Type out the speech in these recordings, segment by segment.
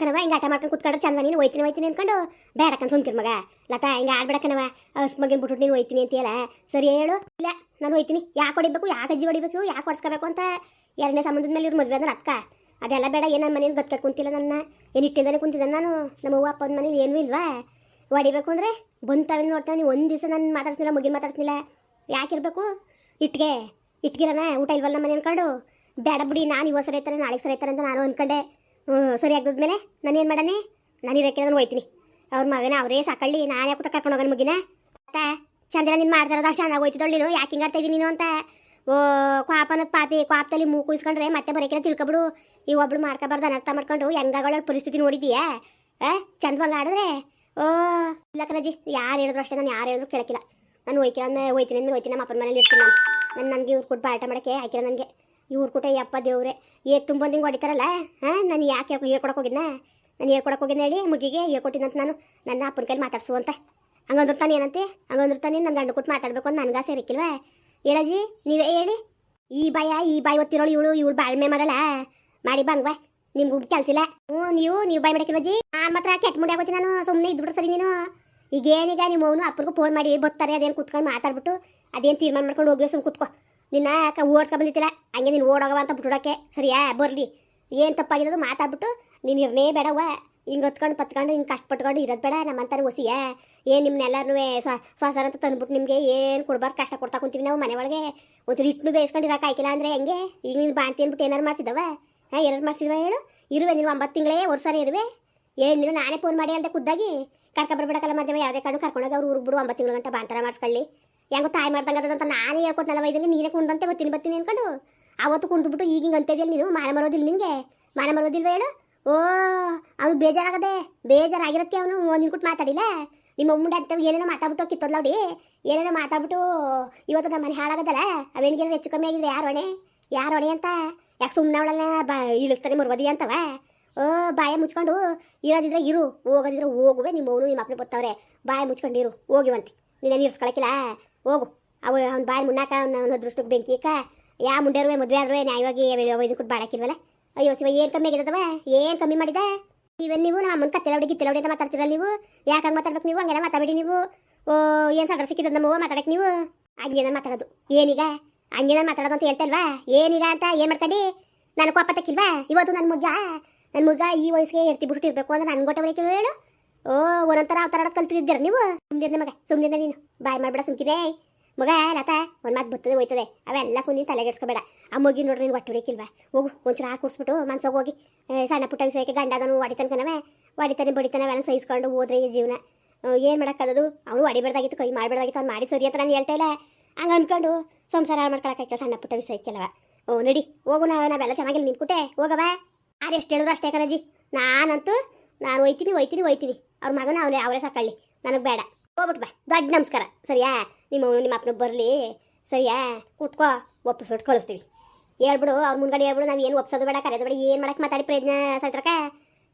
ಕಣವ ಹಿಂಗೆ ಆಟ ಮಾಡ್ಕೊಂಡು ಕುತ್ಕೊಂಡ್ರೆ ಚಂದ ನೀನು, ಹೋಯ್ತೀನಿ ಹೋಯ್ತೀನಿ ಅನ್ಕೊಂಡು ಬೇಡ ಸುಮ್ಕಿರ್ ಮಗ. ಲತಾ, ಹಿಂಗೆ ಆಡ್ಬೇಡ ಹಸ್ ಮಗನ್ ಬಿಟ್ಬಿಟ್ಟು ನೀನು ಹೋಯ್ತೀನಿ ಅಂತೀಯಲ್ಲ? ಸರಿ ಹೇಳು. ಇಲ್ಲ, ನಾನು ಹೋಯ್ತೀನಿ. ಯಾಕೆ ಹೊಡಿಬೇಕು, ಯಾಕೆ ಅಜ್ಜಿ ಹೊಡಿಬೇಕು, ಯಾಕೆ ಹೊಡ್ಸ್ಕೋಬೇಕು ಅಂತ ಎರಡನೇ ಸಂಬಂಧದ ಮೇಲೆ ಇವ್ರು ಮದುವೆ ಅಂದ್ರೆ ಅಕ್ಕ ಅದೆಲ್ಲ ಬೇಡ, ಏನು ನನ್ನ ಮನೇಲಿ ಗತ್ಕೊಂಡು ಕುಂತಿಲ್ಲ ನನ್ನ. ಏನು ಇಟ್ಟಿದ್ದಾನೆ ಕುಂತಿದ್ದೆ ನಾನು. ನಮ್ಮ ಅವ್ವ, ಅಪ್ಪನ ಮನೇಲಿ ಏನೂ ಇಲ್ವಾ? ಹೊಡಿಬೇಕು ಅಂದರೆ ಬಂತಾವೆ ನೋಡ್ತಾವೆ ನೀವು ಒಂದು ದಿವಸ ನಾನು ಮಾತಾಡ್ಸ್ನಿಲ್ಲ ಮಗಿನ ಮಾತಾಡ್ಸ್ನಿಲ್ಲ. ಯಾಕಿರ್ಬೇಕು ಇಟ್ಗೆ, ಇಟ್ಗಿರನ, ಊಟ ಇಲ್ವಲ್ಲ ನಮ್ಮ ಮನೆ ಅನ್ಕೊಂಡು? ಬೇಡ ಬಿಡಿ, ನಾನು ಇವತ್ತು ಸರಿ ಐತಾರೆ, ನಾಳೆ ಸರಿ ಐತಾರೆ ಅಂತ ನಾನು ಅಂದ್ಕೊಂಡೆ ಹ್ಞೂ, ಸರಿ ಆಗಿದ್ಮೇಲೆ ನಾನು ಏನು ಮಾಡಾನೆ? ನಾನು ಇರೋಕ್ಕೆ ನಾನು ಹೋಯ್ತೀನಿ. ಅವ್ರ ಮಗನ ಅವರೇ ಸಾಕಳ್ಳಿ, ನಾನು ಯಾಕೆ ಕರ್ಕೊಂಡು ಹೋಗೋಣ ಮುಗಿನ? ಅತ್ತ ಚಂದ್ರ ನೀನು ಮಾಡ್ತಾ ಇರೋದು ಅಷ್ಟು ಚೆನ್ನಾಗಿ ಹೋಯ್ತಿದ್ದಳು ನೀನು ಯಾಕೆ ಹಿಂಗೆ ಆಡ್ತಾ ನೀನು ಅಂತ. ಓ, ಕ್ವಾಪ ಅನ್ನೋದು ಪಾಪಿ, ಕ್ವಾಪದಲ್ಲಿ ಮೂಗು ಇಸ್ಕೊಂಡ್ರೆ ಮತ್ತೆ ಬರೋಕಿನ ತಿಳ್ಕೊಬಿಡು. ಈ ಒಬ್ಳು ಮಾಡ್ಕೊಬಾರ್ದು ಅನರ್ಥ ಮಾಡ್ಕೊಂಡು ಹೆಂಗಾಗಳ ಪರಿಸ್ಥಿತಿ ನೋಡಿದೀಯಾ? ಆ ಚಂದವಾಗಿ ಆಡಿದ್ರೆ? ಓ, ಇಲ್ಲ ಕಣಜಿ ಯಾರು ಹೇಳಿದ್ರು ಅಷ್ಟೇ, ನಾನು ಯಾರು ಹೇಳಿದ್ರು ಕೇಳಕ್ಕಿಲ್ಲ. ನಾನು ಹೋಯ್ಕಿಲ್ಲ ಹೋಯ್ತೀನಿ ಅಂದ್ಮೇಲೆ ಹೋಯ್ತೀನಿ. ನಮ್ಮ ಅಪ್ಪನ ಮನೇಲಿ ಇರ್ತೀನಿ ನಾನು. ನಾನು ನನಗೆ ಇವ್ರು ಕೊಟ್ಟು ಬಾಟ ಮಾಡೋಕ್ಕೆ ಆಯ್ಕಿಲ್ಲ ನನಗೆ. ಇವ್ರು ಕೂಟ ಯಪ್ಪ ದೇವ್ರೆ. ಏಕ್ ತುಂಬ ಹಿಂಗೆ ಹೊಡಿತಾರಲ್ಲ? ಹಾಂ, ನಾನು ಯಾಕೆ ಹೇಳ್ಕೊಡಕ್ಕೆ ಹೋಗಿದ್ನ? ನಾನು ಹೇಳ್ಕೊಡಕ್ಕೆ ಹೋಗಿದ್ನ ಹೇಳಿ, ಮುಗಿಗೆ ಹೇಳ್ಕೊಟ್ಟಿದ್ದಂತ ನಾನು. ನನ್ನ ಅಪ್ಪನ ಕೈಲಿ ಮಾತಾಡ್ಸು ಅಂತ. ಹಂಗಂದ್ರೆ ಏನಂತೆ? ಹಂಗಂದ್ರೆ ತಾನೇ ನನ್ನ ಗಂಡು ಕೊಟ್ಟು ಮಾತಾಡ್ಬೇಕು ಅಂತ ನನಗೆ ಸೇರಿಕ್ಕಿಲ್ವಾ ಹೇಳಜಿ ನೀವೇ ಹೇಳಿ. ಈ ಬಾಯ, ಈ ಬಾಯಿ ಒತ್ತಿರೋಳು ಇವಳು ಇವಳು ಬಾಳ್ಮೆ ಮಾಡಲ್ಲ. ಮಾಡಿ ಬಂಗ್ವಾ ನಿಮ್ಗೂ ಕೆಲಸ ಇಲ್ಲ ಹ್ಞೂ, ನೀವು ನೀವು ಬಾಯ್ ಮಾಡಕ್ಕಿಲ್ವಜ್ಜಿ ನಾನು ಮಾತ್ರ ಕೆಟ್ಟ ಮುಂಡೆ ಆಗೋತಿ ನಾನು ಸುಮ್ಮನೆ ಇದ್ಬಿಟ್ರೆ ಸರಿ ನೀನು. ಈಗ ಏನೀಗ ನಿಮ್ಮ ಅವನು ಅಪ್ಪನಿಗೂ ಫೋನ್ ಮಾಡಿ ಬರ್ತಾರೆ ಅದೇನು ಕುತ್ಕೊಂಡು ಮಾತಾಡ್ಬಿಟ್ಟು, ಅದೇನು ತೀರ್ಮಾನ ಮಾಡ್ಕೊಂಡು ಹೋಗಿ ಸುಮ್ಮನೆ ಕುತ್ಕೋ. ನಿನ್ನ ಯಾಕೆ ಓಡ್ಸ್ಕೊ ಬಂದಿತ್ತಿಲ್ಲ ಹಂಗೆ ನೀನು ಓಡೋಗವ ಅಂತ ಬಿಟ್ಬಿಡೋಕ್ಕೆ ಸರಿಯಾ? ಬರಲಿ. ಏನು ತಪ್ಪಾಗಿರೋದು ಮಾತಾಡ್ಬಿಟ್ಟು ನೀನು ಇರನೇ ಬೇಡವ ಹಿಂಗೆ ಹೊತ್ಕೊಂಡು ಪತ್ಕೊಂಡು, ಹಿಂಗೆ ಕಷ್ಟಪಟ್ಕೊಂಡು ಇರೋದು ಬೇಡ. ನಮ್ಮಂತಾರೆ ಒಸಿಯ ಏನು ನಿಮ್ಮನ್ನೆಲ್ಲರೂ ಸ್ವಸರ ಅಂತ ತಂದ್ಬಿಟ್ಟು ನಿಮಗೆ ಏನು ಕೊಡ್ಬಾರ್ದು? ಕಷ್ಟ ಕೊಡ್ತಾ ಕುಂತೀವಿ ನಾವು ಮನೆ ಒಳಗೆ ಒಂಚೂರು ಇಟ್ಟು ಇರೋಕೆ ಆಯ್ಕಿಲ್ಲ ಅಂದರೆ ಹೆಂಗೆ? ಈಗ ನೀನು ಬಾಣ್ತಿ ಅಂದ್ಬಿಟ್ಟು ಏನಾರು ಮಾಡಿಸಿದವ? ಹಾಂ, ಏನಾರು ಮಾಡಿಸಿದವ ಹೇಳು? ಇರುವೆ ನೀನು ಒಂಬತ್ತು ತಿಂಗಳೇ ವರ್ಷನೇ ಇರುವೆ. ಹೇಳಿ, ನೀನು ನಾನೇ ಫೋನ್ ಮಾಡಿ ಅಲ್ಲದೆ ಖುದ್ದಾಗಿ. ಕರ್ಕ ಬರ್ಬಿಡಕಲ್ಲ ಮಧ್ಯೆ ಯಾವುದೇ ಕಾರಣ ಕರ್ಕೊಂಡೋಗಿ ಅವ್ರು ಊರು ಬಿಡು. ಒಂಬತ್ತು ತಿಂಗಳ ಗಂಟೆ ಬಾಂತರ ಮಾಡಿಸ್ಕೊಳ್ಳಿ. ಹೆಂಗೋ ತಾಯಿ ಮಾಡ್ದಂಗೆ ಅಂತ ನಾನೇ ಹೇಳ್ಕೊಟ್ನಲ್ಲ ವೈದ್ಯರಿಗೆ ನೀನೇ ಕುಂದಂತೆ ಬತ್ತೀನಿ ಬರ್ತೀನಿ ಅನ್ಕೊಂಡು ಅವತ್ತು ಕುಂದ್ಬಿಟ್ಟು ಈಗ ಹಿಂಗೆ ಅಂತಿದ್ಯಲ್ಲ ನೀನು? ಮಾನ ಮರೋದಿಲ್ಲ ನಿಂಗೆ ಮಾನ ಮರೋದಿಲ್ವ ಹೇಳು? ಓ ಅವ್ನು ಬೇಜಾರಾಗದೆ ಬೇಜಾರಾಗಿರತ್ತೆ ಅವನು ನಿನ್ಕುಟ್ಟು ಮಾತಾಡಿಲ್ಲ? ನಿಮ್ಮ ಮುಂಡೆ ಅಂತ ಏನೇನೋ ಮಾತಾಡ್ಬಿಟ್ಟು ಕಿತ್ತೋದ್ಲ ಅವ್ಡಿ ಏನೇನೋ ಮಾತಾಡ್ಬಿಟ್ಟು ಇವತ್ತು ನಮ್ಮ ಮನೆ ಹಾಳಾಗದಲ್ಲ? ಅವೇನಿಗೆ ಹೆಚ್ಚು ಕಮ್ಮಿ ಆಗಿದೆ, ಯಾರು ಹೊಣೆ? ಯಾರು ಹೊಣೆ ಅಂತ? ಯಾಕೆ ಸುಮ್ಮನೆ ಅವಳನ್ನ ಬಾ, ಇಳಿಸ್ತಾನೆ ಮುರ್ವದಿ ಅಂತವ? ಓ, ಬಾಯ ಮುಚ್ಕೊಂಡು ಇರೋದಿದ್ರೆ ಇರು, ಹೋಗೋದಿದ್ರೆ ಹೋಗುವೆ, ನಿಮ್ಮ ಅವನು, ನಿಮ್ಮ ಅಪ್ಪನ ಬತ್ತವ್ರೆ ಬಾಯ ಮುಚ್ಕೊಂಡು ಇರು, ಹೋಗಿವಂತೆ. ನೀನೇನು ಇರ್ಸ್ಕೊಳಕಿಲ್ಲ? ಹೋಗು. ಅವ ಅವ್ನ ಬಾಯಿ ಮುನ್ನಾಕ ಅವ್ನ ಅವನ ದೃಷ್ಟಕ್ಕೆ ಬೆಂಕಿ ಇಕ್ಕ ಯಾ ಮುಂಡೆರುವೆ ಮದುವೆ ಆದ್ರೂ ನ್ಯಾಯವಾಗಿ ವೈದ್ಯ ಕೊಟ್ಟು ಬಾಳಕ್ಕಿಲ್ವಲ್ಲ ಅಯ್ಯೋ ಶಿವ, ಏನು ಕಮ್ಮಿ ಆಗಿದ್ದವ? ಏನು ಕಮ್ಮಿ ಮಾಡಿದೆ? ನೀವೇನು ನೀವು ನಮ್ಮ ಅಮ್ಮನ ಕತ್ತೆಲವಡಿ ಹುಡುಗಿ ಅಂತ ಮಾತಾಡ್ತೀರಲ್ಲ ನೀವು? ಯಾಕೆ ಹಂಗೆ ಮಾತಾಡ್ಬೇಕು ನೀವು? ಹಂಗೆಲ್ಲ ಮಾತಾಡಿ ನೀವು. ಓ, ಏನು ಸದ್ರ ಸಿಕ್ಕಿದ ನಮ್ಮವ್ವ ಮಾತಾಡಕ್ಕೆ ನೀವು? ಹಂಗೇನ ಮಾತಾಡೋದು. ಏನೀಗ? ಹಂಗೇನ ಮಾತಾಡೋದು ಅಂತ ಹೇಳ್ತಲ್ವಾ ಏನೀಗ ಅಂತ ಏನು ಮಾಡ್ಕೊಂಡು? ನಾನು ಕೋಪ ತಕ್ಕಿಲ್ವಾ? ಇವತ್ತು ನನ್ನ ಮುಗ್ಗ? ನನ್ನ ಮುಗ್ಗ ಈ ವಯಸ್ಸಿಗೆ ಎರ್ತಿ ಬಿಟ್ಟು ಇರಬೇಕು ಅಂದ್ರೆ ನನ್ನ ಗೊಟ್ಟ ಬರೀಕೆ ಹೇಳು. ಓ ಒಂದೊಂಥರ ಅವತಾರ ಕಲ್ತಿದ್ದೀರ ನೀವು? ಸುಮ್ಮನೆ ಮಗ ಸುಮ್ಮನೆ ನೀನು. ಬಾಯ್ ಮಾಡ್ಬೇಡ, ಸುಮ್ಕಿದೆ. ಮಗ, ಲತಾ, ಒಂದು ಮಾತು ಬರ್ತದೆ ಹೋಯ್ತದೆ. ಅವೆಲ್ಲ ಕುನಿ ತಲೆಗೆಡ್ಸ್ಕೋಬೇಡ ಆ ಮಗಿ ನೋಡ್ರಿ ನೀನು ಒಟ್ಟು ಹೊಡಿಕಿಲ್ವಾ? ಹೋಗು, ಒಂಚೂರು ಹಾಕಿ ಕುಡ್ಸ್ಬಿಟ್ಟು ಮನ್ಸೋಗಿ ಹೋಗಿ ಸಣ್ಣ ಪುಟ್ಟ ವಿಷಯಕ್ಕೆ ಗಂಡದನು ಹೊಡಿತಾನೆ ಕಣವೆ ಹೊಡಿತಾನೆ, ಬಡಿತಾನೆ ಅವೆಲ್ಲ ಸಹಿಸ್ಕೊಂಡು ಹೋದ್ರೆ ಈ ಜೀವನ. ಏನು ಮಾಡೋಕ್ಕದು ಅವನು ಹೊಡಿಬಾರ್ದಾಗಿತ್ತು, ಕೈ ಮಾಡಬೇಡ್ದಾಗಿತ್ತು ಅವ್ನು ಮಾಡಿ ಸರಿ ಅಂತ ನಾನು ಹೇಳ್ತಾ ಇಲ್ಲ? ಹಂಗೆ ಅಂದ್ಕೊಂಡು ಸಂಸಾರ ಮಾಡ್ಕೊಳಕ್ಕೆ ಸಣ್ಣ ಪುಟ್ಟ ವಿಷಯಕ್ಕೆಲ್ಲವ? ಓ, ನಡಿ, ಹೋಗು ನಾವು, ನಾವೆಲ್ಲ ಚೆನ್ನಾಗಿಲ್ಲ ನಿಂತ್ಕೊಟ್ಟೆ ಹೋಗವ ಅದೆಷ್ಟು ಹೇಳಿದ್ರು ಅಷ್ಟೇ ಕಣಜ್ಜಿ ನಾನಂತೂ, ನಾನು ಒಯ್ತೀನಿ ಒಯ್ತೀನಿ ಒಯ್ತೀನಿ ಅವ್ರ ಮಗನ ಅವನೇ, ಅವರೇ ಸಾಕಳ್ಳಿ. ನನಗೆ ಬೇಡ. ಹೋಗ್ಬಿಟ್ಟು ಬಾ. ದೊಡ್ಡ ನಮಸ್ಕಾರ. ಸರಿಯಾ? ನಿಮ್ಮ ನಿಮ್ಮ ಅಪ್ಪನ ಬರಲಿ. ಸರಿಯಾ? ಕೂತ್ಕೋ. ಒಪ್ಪಿಸ್ಬಿಟ್ಟು ಕಳಿಸ್ತೀವಿ. ಹೇಳ್ಬಿಡು, ಅವ್ರ ಮುಂದೆ ಹೇಳ್ಬಿಡು, ನಾವು ಏನು ಒಪ್ಸೋದು ಬೇಡ, ಕರೆಯೋದು ಬೇಡ, ಏನು ಮಾಡಕ್ಕೆ ಮಾತಾಡಿ ಪ್ರಯತ್ನ ಸೈತ್ರಕ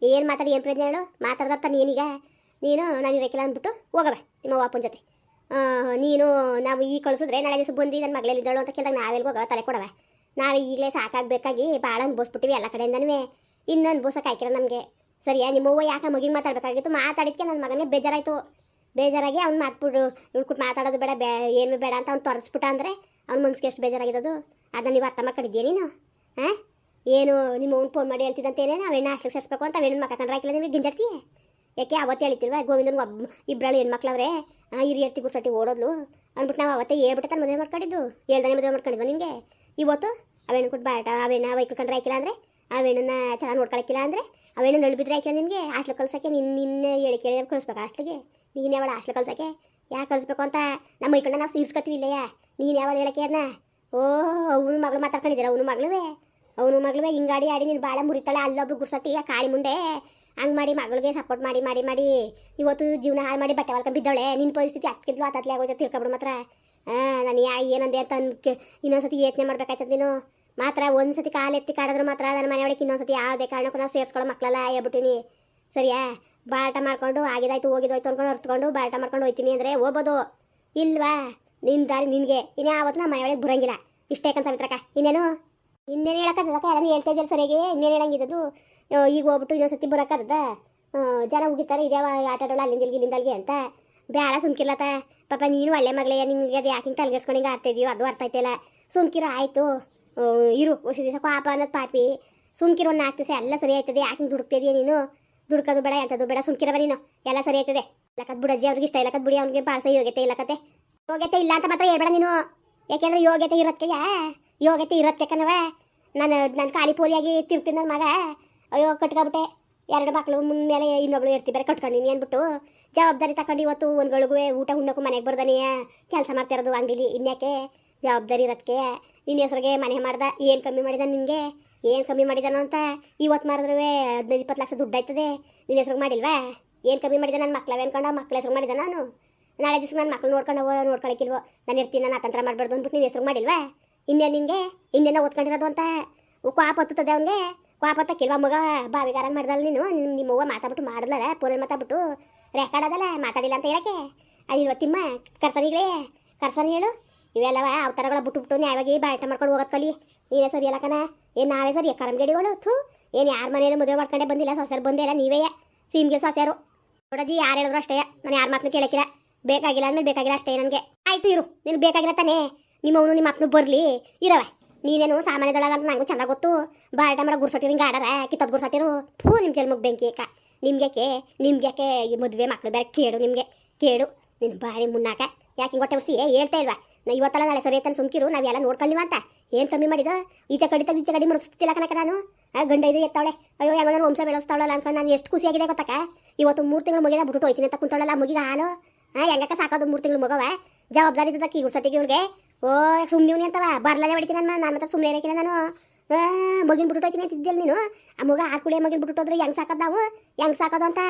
ಏನು ಮಾತಾಡಿ, ಏನು ಪ್ರಯತ್ನ ಹೇಳು? ಮಾತಾಡ್ದತ್ತ ನೀನೀಗ? ನೀನು, ನಾನು ಇರಕ್ಕಿಲ್ಲ ಅಂದ್ಬಿಟ್ಟು ಹೋಗವ ನಿಮ್ಮ ಅಪ್ಪನ ಜೊತೆ. ನೀನು, ನಾವು ಈ ಕಳಿಸಿದ್ರೆ ನಾಳೆ ದಿವಸ ಬಂದು ನನ್ನ ಮಗಳಲ್ಲಿದ್ದಾಳು ಅಂತ ಕೇಳಿದಾಗ ನಾವೆಲ್ಲಿ ಹೋಗೋ ತಲೆ ಕೊಡವ ನಾವು ಈಗಲೇ ಸಾಕಾಗಬೇಕಾಗಿ ಭಾಳ ಅನುಭವಿಸ್ಬಿಟ್ಟಿವಿ ಎಲ್ಲ ಕಡೆಯಿಂದನೂ. ಇನ್ನೂ ಬೋಸಕ್ಕೆ ಹಾಕಿರೋ ನಮಗೆ. ಸರಿಯಾ ನಿಮ್ಮವ್ವ ಯಾಕೆ ಮಗಿಗೆ ಮಾತಾಡಬೇಕಾಗಿತ್ತು? ಮಾತಾಡಿದ್ಕೆ ನನ್ನ ಮಗನೇ ಬೇಜಾರಾಯಿತು. ಬೇಜಾರಾಗಿ ಅವ್ನು ಮಾತ್ಬಿಡು. ಇಳ್ಕೊಟ್ಟು ಮಾತಾಡೋದು ಬೇಡ ಬೇ ಏನು ಬೇಡ ಅಂತ ಅವ್ನು ತೊರೆಸ್ಬಿಟ್ಟ ಅಂದರೆ ಅವ್ನ ಮನ್ಸಿಗೆ ಎಷ್ಟು ಬೇಜಾರಾಗಿದ್ದದು ಅದನ್ನ ನೀವು ಅರ್ಥ ಮಾಡ್ಕೊಂಡಿದ್ದೀಯ ನೀನು? ಹಾಂ ಏನು, ನಿಮ್ಮ ಅವ್ನು ಫೋನ್ ಮಾಡಿ ಹೇಳ್ತಿದ್ದಂತೇನೆ ನಾವು ಹೆಣ್ಣು ಹಾಸ್ಟೆಲ್ ಸೇರಿಸ್ಬೇಕು ಅಂತ ಹೆಣ್ಣು ಮಕ್ಕ ಕಂಡ್ರೆ ಹಾಕಿಲ್ಲ ನಿಮಗೆ ಗಿಂಜರ್ತಿ ಯಾಕೆ ಅವತ್ತು ಹೇಳ್ತಿಲ್ವ ಗೋವಿಂದನ್ ಒಬ್ಬ ಇಬ್ಬಳು ಹೆಣ್ಮಕ್ಳವ್ರೆ. ಹಿರಿಯರ್ತಿ ಗುರ್ಸಟ್ಟಿ ಓಡೋದ್ಲು. ಅಂದ್ಬಿಟ್ಟು ನಾವು ಅವತ್ತೇ ಹೇಳ್ಬಿಟ್ಟು ತಾನು ಮದುವೆ ಮಾಡ್ಕೊಂಡಿದ್ದು. ಹೇಳ್ದಾನೆ ಮದುವೆ ಮಾಡ್ಕೊಂಡಿದ್ವ ನಿಮಗೆ ಇವತ್ತು? ಅವೇನು ಕೊಟ್ಟು ಬಾಟ, ಅವೇನ ವೈಕಲ್ ಕಂಡ್ರೆ ಹಾಕಿಲ್ಲ ಅಂದರೆ ಅವೇನನ್ನ ಚೆನ್ನಾಗಿ ನೋಡ್ಕೊಳಕ್ಕಿಲ್ಲ ಅಂದರೆ ಅವೇನು ನಳ್ಬಿದ್ರೆ ಯಾಕೆ ನಿನಗೆ ಹಾಸ್ಟ್ಲ್ ಕಳ್ಸೋಕ್ಕೆ ನಿನ್ನ ನಿನ್ನ ಹೇಳಿ ಕೇಳಿ ಕಳಿಸ್ಬೇಕು ಹಾಸ್ಟ್ಲಿಗೆ. ನೀನು ಯಾವಳ ಹಾಸ್ಟ್ಲ್ ಕಳ್ಸೋಕ್ಕೆ ಯಾಕೆ ಕಳಿಸ್ಬೇಕು ಅಂತ ನಮ್ಮ ಮೈಕಂಡ ನಾವು ಸೀರ್ಸ್ಕೊತೀವಿ ಇಲ್ಲಯ್ಯ. ನೀನು ಯಾವಳ ಹೇಳಕ್ಕೆ ಅದನ್ನ ಓ, ಅವನು ಮಗಳು ಮಾತಾಡ್ಕೊಂಡಿದ್ದೀರ ಅವನು ಮಗಳುವೆ. ಅವನು ಮಗಳುವೆ, ಹಿಂಗಾಡಿ ಆಡಿ ನೀನು ಭಾಳ ಮುರಿತಾಳೆ ಅಲ್ಲೊಬ್ರು ಯಾ ಕಾಳಿ ಮುಂಡೆ. ಹಂಗೆ ಮಾಡಿ ಮಗಳಿಗೆ ಸಪೋರ್ಟ್ ಮಾಡಿ ಮಾಡಿ ಮಾಡಿ. ಇವತ್ತು ಜೀವನ ಹಾಳು ಮಾಡಿ ಬಟ್ಟೆ ಹೊಲ್ಕೊಂಡು ಬಿದ್ದವಳೆ. ನಿನ್ನ ಪರಿಸ್ಥಿತಿ ಹತ್ತಿದ್ಲು ಆತತ್ಲೆ ಆಗೋಯ್ತು ತಿಳ್ಕೊಬಿಡು ಮಾತ್ರ. ನಾನು ಯಾ ಏನಂದೆ ಅಂತ ಅನ್ಕೆ ಇನ್ನೊಂದ್ಸತಿ ಯೋಚನೆ ಮಾಡ್ಬೇಕಾಯ್ತದ ನೀನು. ಮಾತ್ರ ಒಂದು ಸತಿ ಕಾಲು ಎತ್ತಿ ಕಾಡಿದ್ರೆ ಮಾತ್ರ ನನ್ನ ಮನೆಯೊಳಗೆ ಇನ್ನೊಂದ್ಸತಿ ಯಾವುದೇ ಕಾರಣಕ್ಕೂ ನಾವು ಸೇರಿಸ್ಕೊಳ್ಳೋ ಮಕ್ಕಳೆಲ್ಲ ಹೇಳ್ಬಿಟ್ಟಿನಿ. ಸರಿಯಾ? ಬಾಟ ಮಾಡ್ಕೊಂಡು ಆಗಿದಾಯ್ತು, ಹೋಗಿದಾಯ್ತು ಅಂದ್ಕೊಂಡು ಹೊರ್ತ್ಕೊಂಡು ಬಾಟ ಮಾಡ್ಕೊಂಡು ಹೋಯ್ತೀನಿ ಅಂದರೆ ಹೋಗ್ಬೋದು. ಇಲ್ವಾ? ನಿನ್ನ ದಾರಿ ನಿನಗೆ. ಇನ್ಯಾವತ್ತು ನಮ್ಮ ಮನೆಯೊಳಗೆ ಬರಂಗಿಲ್ಲ. ಇಷ್ಟೇ ಕನ್ ಸವಿತ್ರಕ್ಕ. ಇನ್ನೇನು? ಇನ್ನೇನು ಹೇಳಕ್ಕದ ಎಲ್ಲ ಹೇಳ್ತಾ ಇದ್ದಿಲ್ಲ ಸರಿಯಾಗಿ. ಇನ್ನೇನು ಹೇಳಂಗಿದ್ದು ಈಗ ಹೋಗ್ಬಿಟ್ಟು ಇನ್ನೊಂದ್ಸತಿ ಬರೋಕ್ಕದ ಜನ ಹೋಗಿರ್ತಾರೆ ಇದೇ ಆಟಾಡೋಲ್ಲ ಅಲ್ಲಿಂದ ಇಲ್ಲಿಂದ ಅಲ್ಲಿಗೆ ಅಂತ. ಬೇಡ ಸುಮ್ಕಿರ್ಲತ್ತ. ಪಾಪ ನೀನು ಒಳ್ಳೆ ಮಗಳೇ ನಿಮಗೆ ಅದು ಯಾಕಿಂಗ್ ತಲೆಗೆಡ್ಸ್ಕೊಂಡು ಹಿಂಗೆ ಆಡ್ತಾ ಅದು ಅರ್ಥ ಆಯ್ತಿಲ್ಲ ಸುಮ್ಕಿರೋ, ಆಯಿತು. ಇರು ಹೊಸ ದಿವಸ ಪಾಪ ಅನ್ನೋದು ಪಾಪಿ. ಸುಮ್ಕಿರೋ ಒಂದು ನಾಲ್ಕು ದಿವಸ ಎಲ್ಲ ಸರಿ ಆಯ್ತದೆ. ಯಾಕೆ ದುಡುಕ್ತಿದೀಯ ನೀನು? ದುಡ್ಕೋದು ಬೇಡ ಎಂಥದ್ದು ಬೇಡ, ಸುಮ್ಕಿರವ ನೀನು. ಎಲ್ಲ ಸರಿ ಆಯ್ತದೆ. ಲಕ್ಕದ್ ಬಿಡಜ್ಜಿ ಅವ್ರಿಗೆ ಇಷ್ಟ ಇಲ್ಲಕತ್ ಬಿಡಿ, ಅವ್ನಿಗೆ ಪಾಳ್ಸ ಯೋಗ್ಯತೆ ಇಲ್ಲಕತೆ ಯೋಗ್ಯತೆ ಇಲ್ಲ ಅಂತ ಮಾತ್ರ ಹೇಳ್ಬೇಡ ನೀನು. ಯಾಕೆಂದ್ರೆ ಯೋಗ್ಯತೆ ಇರೋದಕ್ಕೆ ಯೋಗ್ಯತೆ ಇರೋದಕ್ಕೆ ಕಣವ ನಾನು ನಾನು ಖಾಲಿ ಪೋಲಿಯಾಗಿ ತಿರ್ತೀನಿ ನನ್ನ ಮಗ. ಅಯ್ಯೋ, ಕಟ್ಕೊಬಿಟ್ಟೆ. ಎರಡು ಮಕ್ಕಳು ಮುಂದ್ಮೇಲೆ ಇನ್ನೊಬ್ಳು ಇರ್ತಿ ಬೇರೆ ಕಟ್ಕೊಂಡಿನಿ ಅಂದ್ಬಿಟ್ಟು ಜವಾಬ್ದಾರಿ ತಗೊಂಡು ಇವತ್ತು ಒಂದ್ಗಳಿಗೂ ಊಟ ಉಣ್ಣಕ್ಕೂ ಮನೆಗೆ ಬರ್ದಾನೆಯ? ಕೆಲಸ ಮಾಡ್ತಿರೋದು ಅಂಗಡಿಲಿ, ಇನ್ಯಾಕೆ? ಜವಾಬ್ದಾರಿ ಇರೋದಕ್ಕೆ ನಿನ್ನ ಹೆಸ್ರಿಗೆ ಮನೆ ಮಾಡ್ದ, ಏನು ಕಮ್ಮಿ ಮಾಡಿದ ನಿನಗೆ? ಏನು ಕಮ್ಮಿ ಮಾಡಿದಾನೋ ಅಂತ ಇವತ್ತು ಮಾರಿದ್ರೂ ಹದಿನೈದು, ಇಪ್ಪತ್ತು ಲಕ್ಷ ದುಡ್ಡು ಆಯ್ತದೆ. ನಿನ್ನ ಹೆಸ್ರಿಗೆ ಮಾಡಿಲ್ವಾ? ಏನು ಕಮ್ಮಿ ಮಾಡಿದ ನನ್ನ ಮಕ್ಳವೆ ಅನ್ಕೊಂಡು ಮಕ್ಳ ಹೆಸ್ರು ಮಾಡಿದ ನಾನು? ನಾಳೆ ದಿವಸ ನನ್ನ ಮಕ್ಳು ನೋಡ್ಕೊಂಡು ಹೋಗೋ ನೋಡ್ಕೊಳಕ್ಕಿಲ್ವೋ ನಾನು ಇರ್ತೀನಿ ನಾನು ಅತಂತ್ರ ಮಾಡಬಾರ್ದು ಅಂದ್ಬಿಟ್ಟು ನೀನು ಹೆಸ್ರು ಮಾಡಿಲ್ವಾ? ಇನ್ನೇನು ನಿನಗೆ? ಇನ್ನೇನೋ ಓದ್ಕೊಂಡಿರೋದು ಅಂತ? ಕ್ವಾಪ್ ಹತ್ತುತ್ತದೆ ಅವನಿಗೆ? ಕ್ವಾಪ್ ಕಿಲ್ವ ಮಗ? ಬಾವಿಗಾರ ಮಾಡ್ದಲ್ಲ ನೀನು? ನಿಮ್ಮ ನಿಮ್ಮ ಅವ್ವ ಮಾತಾಡ್ಬಿಟ್ಟು ಮಾಡ್ದಲ್ಲ ಫೋನಲ್ಲಿ ಮಾತಾಡ್ಬಿಟ್ಟು? ರೆಕಾರ್ಡ್ ಅದಲ್ಲ? ಮಾತಾಡಿಲ್ಲ ಅಂತ ಹೇಳಕ್ಕೆ? ಅದಿಲ್ವ ತಿಮ್ಮ ಕರ್ಸನಿಗಳೇ ಕರ್ಸನ್ ಹೇಳು? ಇವೆಲ್ಲವ ಅವತಾರಗಳ ಯಾವಾಗ ಈ ಬಾಟ ಮಾಡ್ಕೊಂಡು ಹೋಗೋದು ಕಲಿ? ನೀನೇ ಸರಿ ಅಲ್ಲಕನ ಏನು ನಾವೇ ಸರಿ ಕರಮ್ಗಡಿಗಳು ಥೂ. ಏನು ಯಾರ ಮನೇಲಿ ಮದುವೆ ಮಾಡ್ಕೊಂಡೆ ಬಂದಿಲ್ಲ ಸೊಸೆರು ಬಂದೇ ಇಲ್ಲ, ನೀವೇ ಸೀಮ್ಗೆ ಸೊಸೆರು ನೋಡಜ್ಜಿ, ಯಾರು ಹೇಳಿದ್ರು ಅಷ್ಟೇ. ನಾನು ಯಾರ ಮಾತನ್ನು ಕೇಳಕ್ಕಿಲ್ಲ ಬೇಕಾಗಿಲ್ಲ ಅಂದ್ಮೇಲೆ ಬೇಕಾಗಿಲ್ಲ ಅಷ್ಟೇ ನನಗೆ. ಆಯ್ತು ಇರು, ನೀನು ಬೇಕಾಗಿಲ್ಲ ತಾನೇ. ನಿಮ್ಮವನು ನಿಮ್ಮ ಅಪ್ಪನು ಬರಲಿ. ಇರವ ನೀನೇನು ಸಾಮಾನ್ಯದೊಳಗ ಅಂತ ನಂಗೂ ಚೆನ್ನಾಗಿ ಗೊತ್ತು. ಬಾಟ ಮಾಡೋ ಗುರ್ಸಟ್ಟಿರು, ಹಿಂಗೆ ಆಡಾರ, ಕಿತ್ತದ ಗುರ್ಸಟ್ಟಿರು. ಥೂ ನಿಮ್ಮ ಜನ್ಮಕ್ಕೆ ಬೆಂಕಿ ಅಕ್ಕ ನಿಮ್ಗ್ಯಾಕೆ? ನಿಮ್ಗ್ಯಾಕೆ ಈ ಮದುವೆ ಮಕ್ಳು ಬೇರೆ ಕೇಳು ನಿಮಗೆ? ಕೇಳು ನಿನ್ನ ಬಾರಿ ಮುನ್ನಾಕ. ಯಾಕೆ ಹಿಂಗೆ ಹೊಟ್ಟೆ ಹೇಳ್ತಾ ಇಲ್ವಾ? ಇವತ್ತಲ್ಲ ನಾಳೆ ಸರಿ ಅಂತ ಸುಮ್ಕಿರು ನಾವೆಲ್ಲ ನೋಡ್ಕೊಳ್ಳಿ ಅಂತ. ಏನು ಕಮ್ಮಿ ಮಾಡಿದ? ಈಚೆ ಕಡಿತ ಈಚೆ ಕಡಿ ಮುಡಿಸ್ತಿಲ್ಲ ಕನಕ ನಾನು. ಗಂಡ ಇದು ಎತ್ತಾವಳೆ. ಅಯ್ಯೋ, ಯಾವಾಗ ವಂಶ ಬೆಳೆಸ್ತಾವಳಲ್ಲ ಅನ್ಕೊಂಡು ನಾನು ಎಷ್ಟು ಖುಷಿಯಾಗಿದೆ ಗೊತ್ತಕ್ಕ ಇವತ್ತು ಮೂರು ತಿಂಗಳು ಮುಗಿದ ಬಿಟ್ಟು ಹೋಯ್ತೀನಿ ಅಂತ ಕುಂತಾಳಲ್ಲ ಮುಗಿದ ಹಾಲು. ಹಾಂ ಹೆಂಗಕ್ಕ ಸಾಕೋದು ಮೂರು ತಿಂಗಳು ಮಗವ ಜವಾಬ್ದಾರಿ ಇದ್ದಕ್ಕ ಇವ್ರ ಗುರ್ಸಟ್ಟಿಗೆ ಇವ್ರಿಗೆ ಓ ಸುಮ್ಮನೆ ಅಂತವ. ಬರ್ಲೇ ಹೊಡಿತೀನಿ ನಾನು ನಾನು ಮತ್ತೆ ಸುಮ್ಮನೆ ಇರಕ್ಕಿಲ್ಲ ನಾನು. ಮಗಿನ ಬಿಟ್ಟು ಹೋಯ್ತೀನಿ ಅಂತ ಇದ್ದಿಲ್ಲ ನೀನು. ಆ ಮಗ ಆ ಕುಡಿಯ ಮಗಿನ ಬಿಟ್ಟು ಹೋದ್ರೆ ಹೆಂಗೆ ಸಾಕೋದು ನಾವು? ಹೆಂಗೆ ಸಾಕೋದು ಅಂತ?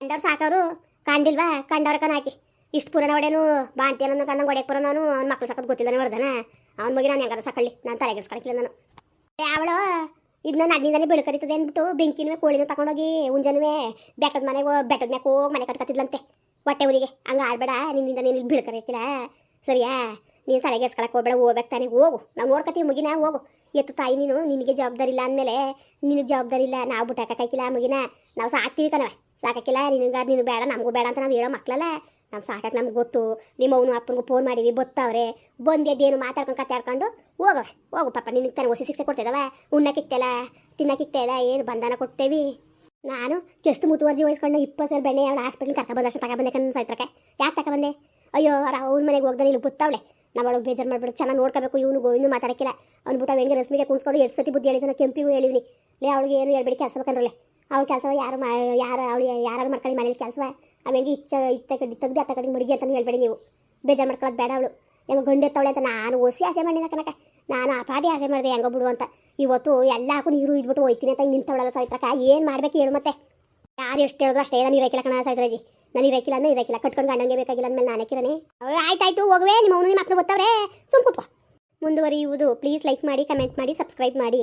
ಕಂಡವ್ರು ಸಾಕೋರು. ಕಂಡಿಲ್ವಾ ಕಂಡವ್ರ ಕಣ ಹಾಕಿ. ಇಷ್ಟು ಪುರಾಣ ಹೊಡೆನು ಬಾಂತಿ ಅನ್ನೋ ಕಣ್ಣಂಗೆ ಹೊಡೆಯಕ್ಕೆ ಬರೋ ನಾನು, ಅವ್ನ ಮಕ್ಳು ಸಾಕೋದು ಗೊತ್ತಿಲ್ಲ ನೋಡ್ದಾನ ಅವ್ನ ಮಗಿ ನಾನು ಹೆಂಗಾರ ಸಾಕೊಳ್ಳಿ, ನಾನು ತಲೆಗೆಡ್ಸ್ಕೊಳಕ್ಕಿಲ್ಲ ನಾನು. ಯಾವಳು ಇದನ್ನ ನಡ್ನಿಂದಾನೆ ಬೆಳಕರಿತದೆ ಅಂದ್ಬಿಟ್ಟು ಬೆಂಕಿನೂ ಕೋಳಿನೂ ತಗೊಂಡೋಗಿ ಉಂಜನೂ ಬೆಟ್ಟದ ಮನೆಗೆ, ಬೆಟ್ಟದ ಮ್ಯಾಕೆ ಹೋಗಿ ಮನೆ ಕಟ್ಕತ್ತಿದ್ಲಂತೆ. ಹೊಟ್ಟೆ ಊರಿಗೆ. ಹಂಗೆ ಆಡ್ಬೇಡ, ನಿನ್ನಿಂದ ನೀನು ಇಲ್ಲಿ ಬೆಳಕರಿಯಕ್ಕಿಲ್ಲ ಸರಿಯಾ? ನೀನು ತಲೆಗೆಡ್ಸ್ಕೊಳಕ್ಕೆ ಹೋಗ್ಬೇಡ ಹೋಗ್ಬೇಕು ತಾನೇ ಹೋಗು. ನಾವು ನೋಡ್ಕತ್ತೀವಿ ಮುಗಿನ, ಹೋಗು. ಎತ್ತು ತಾಯಿ ನೀನು, ನಿನಗೆ ಜವಾಬ್ದಾರಿ ಇಲ್ಲ ಅಂದಮೇಲೆ ನಿನಗೆ ಜವಾಬ್ದಾರಿ ಇಲ್ಲ, ನಾವು ಬಿಟ್ಟಾಕಿಲ್ಲ ಮುಗಿನ. ನಾವು ಸಾಕ್ತೀವಿ ಕಣವೆ ಸಾಕಾಕಿಲ್ಲ ನಿನಗೆ ನೀನು ಬೇಡ, ನಮಗೂ ಬೇಡ ಅಂತ ನಾವು ಹೇಳೋ ಮಕ್ಕಳಲ್ಲ ನಾವು ಸಾಕಕ್ಕೆ ನಮ್ಗೆ ಗೊತ್ತು. ನಿಮ್ಮ ಅವನು ಅಪ್ಪನಿಗೂ ಫೋನ್ ಮಾಡಿವಿ ಬತ್ತವ್ರೆ. ಬಂದೇದೇನು ಮಾತಾಡ್ಕೊಂಡು ಕತ್ತಾಡ್ಕೊಂಡು ಹೋಗವ ಹೋಗು ಪಾಪ, ನಿನಗೆ ತಾನೆ ಹೊಸಿ ಶಿಕ್ಷೆ ಕೊಡ್ತಿದ್ದವ ಉಣ್ಣಕ್ಕಿಕ್ತಲ್ಲ ತಿನ್ನಕ್ಕಿಕ್ತಾಯಿಲ್ಲ ಏನು ಬಂಧನ ಕೊಡ್ತೇವಿ? ನಾನು ಎಷ್ಟು ಮುತುವರ್ಜಿ ವಹಿಸ್ಕೊಂಡು ಇಪ್ಪತ್ತು ಸಾವಿರ ಬೆಣ್ಣೆ ಅವಳು ಹಾಸ್ಪಿಟ್ಲ್ ಕರ್ಕೊಬಂದು ಅಷ್ಟು ತಗೊಬಂದೆ ಕಣ್ಣು ಸೈತ್ರಕ್ಕೆ. ಯಾಕೆ ತಗೊಬಂದೆ ಅಯ್ಯೋ, ಅವ್ರ ಮನೆಗೆ ಹೋಗ್ದಾನೆ ಇಲ್ಲಿ ಬುತ್ತಾವಳೆ. ನಮ್ಮಳು ಬೇಜಾರು ಮಾಡ್ಬಿಟ್ಟು ಚೆನ್ನಾಗಿ ನೋಡ್ಕೋಬೇಕು ಇವನು ಗೋವಿಂದು ಮಾತಾಡಕ್ಕಿಲ್ಲ. ಅವ್ನು ಹೆಣ್ಗೆ ರಸ್ಮಿಗೆ ಕುಣಿಸ್ಕೊಂಡು ಎಷ್ಟು ಸತಿ ಬುದ್ಧಿ ಹೇಳಿದ್ರು ಕೆಂಪಿಗೂ ಹೇಳಿವ್ನಿ. ಲೇ, ಅವಳಿಗೆ ಏನು ಹೇಳ್ಬೇಡಿ ಕೆಲಸ ಬೇಕಂದ್ರಲ್ಲೇ ಅವ್ಳ ಕೆಲಸ ಯಾರು ಮಾ, ಯಾರು ಅವಳು ಯಾರು ಮಾಡ್ಕೊಳ್ಳಿ ಮನೇಲಿ ಕೆಲಸ ಆಮೇಲೆ ಇಚ್ಚ, ಇತ್ತ ಕಡೆ, ತೆಗ್ದು ಅತ್ತ ಕಡೆ ಮುಡುಗಿ ಅಂತಲೂ ಹೇಳ್ಬೇಡಿ ನೀವು. ಬೇಜಾರು ಮಾಡ್ಕೊಳ್ಳೋದು ಬೇಡ ಅವಳು. ಹೆಂಗೆ ಗಂಡು ಎತ್ತವಳೆ ಅಂತ ನಾನು ಓಸಿ ಆಸೆ ಮಾಡಿದ ಕಣಕ ನಾನು ಆ ಪಾಟಿ ಆಸೆ ಮಾಡಿದೆ, ಹೆಂಗೋ ಬಿಡು ಅಂತ. ಇವತ್ತು ಎಲ್ಲ ಹಾಕು ನೀರು ಇದ್ಬಿಟ್ಟು ಹೋಯ್ತೀನಿ ಅಂತ ನಿಂತವಳಲ್ಲ ಸವಿತ್ರಕ್ಕ. ಏನು ಮಾಡ್ಬೇಕು ಹೇಳು ಮತ್ತೆ. ಯಾರು ಎಷ್ಟು ಹೇಳಿದ್ರು ಅಷ್ಟೇ, ನಾನು ಇರಕ್ಕಿಲ್ಲ ಕಣ ಸವಿತ್ರಜಿ. ನಾನು ಇರಕ್ಕಿಲ್ಲ ಅಂದ್ರೆ ಇರಕ್ಕಿಲ್ಲ ಕಟ್ಕೊಂಡು ಗಂಡಂಗೆ ಬೇಕಾಗಿಲ್ಲ ಅಂದಮೇಲೆ ನಾನು ಕಿರಣೆ. ಆಯ್ತಾಯ್ತು ಹೋಗುವೆ. ನಿಮ್ಮ ಅವನು ನಿಮ್ಮ ಮಕ್ಕಳು ಗೊತ್ತವ್ರೆ. ಸುಮ್ ಕೂತ್ಕೋ. ಮುಂದುವರಿಯುವುದು. ಪ್ಲೀಸ್ ಲೈಕ್ ಮಾಡಿ, ಕಮೆಂಟ್ ಮಾಡಿ, ಸಬ್ಸ್ಕ್ರೈಬ್ ಮಾಡಿ.